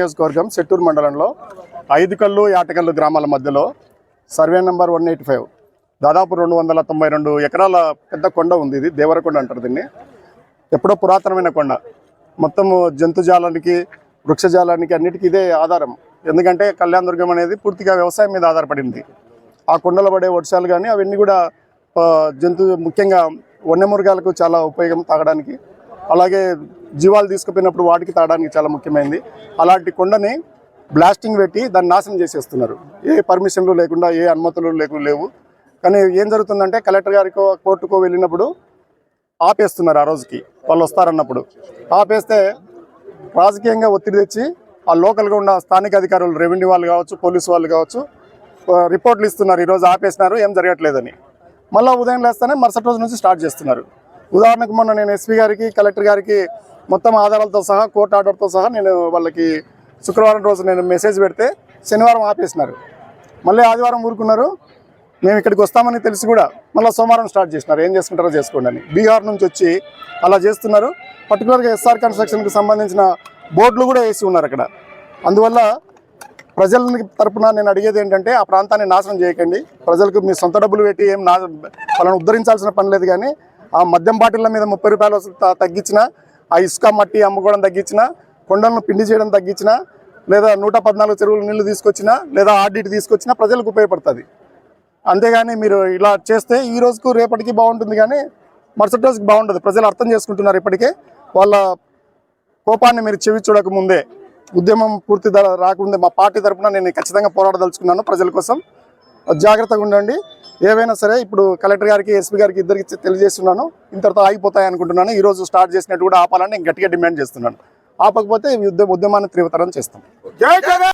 నియోజకవర్గం చెట్టూరు మండలంలో ఐదు కళ్ళు యాటకల్లు గ్రామాల మధ్యలో survey number one eighty five. దాదాపు రెండు వందల తొంభై రెండు ఎకరాల పెద్ద కొండ ఉంది ఇది దేవరకొండ అంటారు దీన్ని. ఎప్పుడో పురాతనమైన కొండ. మొత్తము జంతుజాలానికి వృక్షజాలానికి అన్నిటికీ ఇదే ఆధారం. ఎందుకంటే కళ్యాణ దుర్గం అనేది పూర్తిగా వ్యవసాయం మీద ఆధారపడింది. ఆ కొండలో పడే వర్షాలు కానీ అవన్నీ కూడా జంతు ముఖ్యంగా వన్యమృగాలకు చాలా ఉపయోగం తాగడానికి. అలాగే జీవాలు తీసుకుపోయినప్పుడు వాటికి తాడానికి చాలా ముఖ్యమైనది అలాంటి కొండని బ్లాస్టింగ్ పెట్టి దాన్ని నాశనం చేసేస్తున్నారు. ఏ పర్మిషన్లు లేకుండా ఏ అనుమతులు లేకుండా లేవు. కానీ ఏం జరుగుతుందంటే కలెక్టర్ గారికో కోర్టుకో వెళ్ళినప్పుడు ఆపేస్తున్నారు ఆ రోజుకి. వాళ్ళు వస్తారన్నప్పుడు. ఆపేస్తే రాజకీయంగా ఒత్తిడి తెచ్చి ఆ లోకల్గా ఉన్న స్థానిక అధికారులు రెవెన్యూ వాళ్ళు కావచ్చు పోలీసు వాళ్ళు కావచ్చు రిపోర్ట్లు ఇస్తున్నారు. ఈరోజు ఆపేసినారు ఏం జరగట్లేదని. మళ్ళీ ఉదయం లేస్తేనే మరుసటి రోజు నుంచి స్టార్ట్ చేస్తున్నారు. ఉదాహరణకు మొన్న నేను ఎస్పీ గారికి కలెక్టర్ గారికి మొత్తం ఆధారాలతో సహా కోర్టు ఆర్డర్తో సహా నేను వాళ్ళకి శుక్రవారం రోజు నేను మెసేజ్ పెడితే శనివారం ఆపేసినారు. మళ్ళీ ఆదివారం ఊరుకున్నారు. మేము ఇక్కడికి వస్తామని తెలిసి కూడా మళ్ళీ సోమవారం స్టార్ట్ చేసినారు. ఏం చేసుకుంటారో చేసుకోండి అని. బీహార్ నుంచి వచ్చి అలా చేస్తున్నారు. పర్టికులర్గా ఎస్ఆర్ కన్స్ట్రక్షన్కి సంబంధించిన బోర్డులు కూడా వేసి ఉన్నారు అక్కడ. అందువల్ల ప్రజల తరపున నేను అడిగేది ఏంటంటే ఆ ప్రాంతాన్ని నాశనం చేయకండి. ప్రజలకు మీ సొంత డబ్బులు పెట్టి ఏం నా వాళ్ళని ఉద్ధరించాల్సిన పని లేదు కానీ ఆ మద్యం బాటిళ్ళ మీద ముప్పై రూపాయలు తగ్గించినా ఆ ఇసుక మట్టి అమ్ముకోవడం తగ్గించినా కొండలను పిండి చేయడం తగ్గించినా లేదా నూట పద్నాలుగు చెరువులు నీళ్ళు తీసుకొచ్చినా లేదా ఆర్డిటి తీసుకొచ్చినా ప్రజలకు ఉపయోగపడుతుంది. అంతేగాని మీరు ఇలా చేస్తే ఈ రోజుకు రేపటికి బాగుంటుంది కానీ మరుసటి రోజుకి బాగుంటుంది ప్రజలు అర్థం చేసుకుంటున్నారు ఇప్పటికే. వాళ్ళ కోపాన్ని మీరు చెవి చూడక ముందే ఉద్యమం పూర్తి ధర రాకముందే మా పార్టీ తరపున నేను ఖచ్చితంగా పోరాడదలుచుకున్నాను ప్రజల కోసం. జాగ్రత్తగా ఉండండి. ఏవైనా సరే ఇప్పుడు కలెక్టర్ గారికి ఎస్పీ గారికి ఇద్దరికి తెలియజేస్తున్నాను. ఇంతటితో ఆగిపోతాయి అనుకుంటున్నాను. ఈ రోజు స్టార్ట్ చేసినట్టు కూడా ఆపాలని నేను గట్టిగా డిమాండ్ చేస్తున్నాను. ఆపకపోతే ఈ ఉద్యమాన్ని తీవ్రతరం చేస్తాం.